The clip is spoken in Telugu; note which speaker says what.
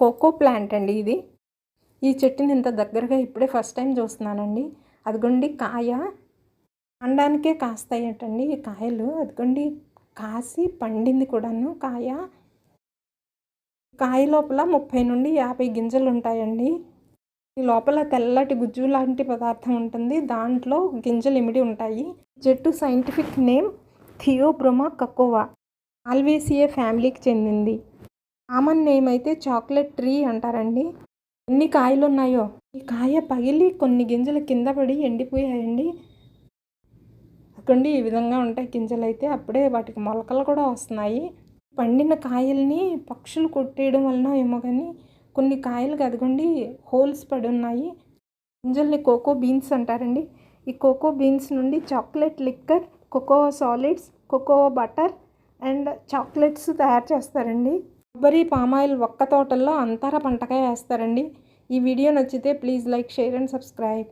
Speaker 1: కోకో ప్లాంట్ అండి ఇది. ఈ చెట్టుని ఇంత దగ్గరగా ఇప్పుడే ఫస్ట్ టైం చూస్తున్నానండి. అదిగోండి కాయ. పండడానికే కాస్తాయటండి ఈ కాయలు. అదిగోండి కాసి పండింది కూడాను కాయ. కాయ లోపల ముప్పై నుండి యాభై గింజలు ఉంటాయండి. ఈ లోపల తెల్లటి గుజ్జు లాంటి పదార్థం ఉంటుంది. దాంట్లో గింజలు ఇమిడి ఉంటాయి. చెట్టు సైంటిఫిక్ నేమ్ థియోబ్రొమా కకోవా. ఆల్వేసియే ఫ్యామిలీకి చెందింది. కామన్ నేమ్ అయితే చాక్లెట్ ట్రీ అంటారండి. ఎన్ని కాయలు ఉన్నాయో ఈ కాయ పగిలి కొన్ని గింజలు కింద పడి ఎండిపోయాయండి. అక్కడి ఈ విధంగా ఉంటాయి గింజలు అయితే అప్పుడే వాటికి మొలకలు కూడా వస్తున్నాయి. పండిన కాయల్ని పక్షులు కొట్టేయడం వలన ఏమో కానీ కొన్ని కాయలు కదగండి హోల్స్ పడి ఉన్నాయి. గింజల్ని కోకో బీన్స్ అంటారండి. ఈ కోకో బీన్స్ నుండి chocolate liquor cocoa solids cocoa butter and chocolates తయారు చేస్తారండి. కొబ్బరి పామాయిల్ ఒక్క తోటల్లో అంతర పంటగా వేస్తారండి. ఈ వీడియో నచ్చితే please like share and subscribe.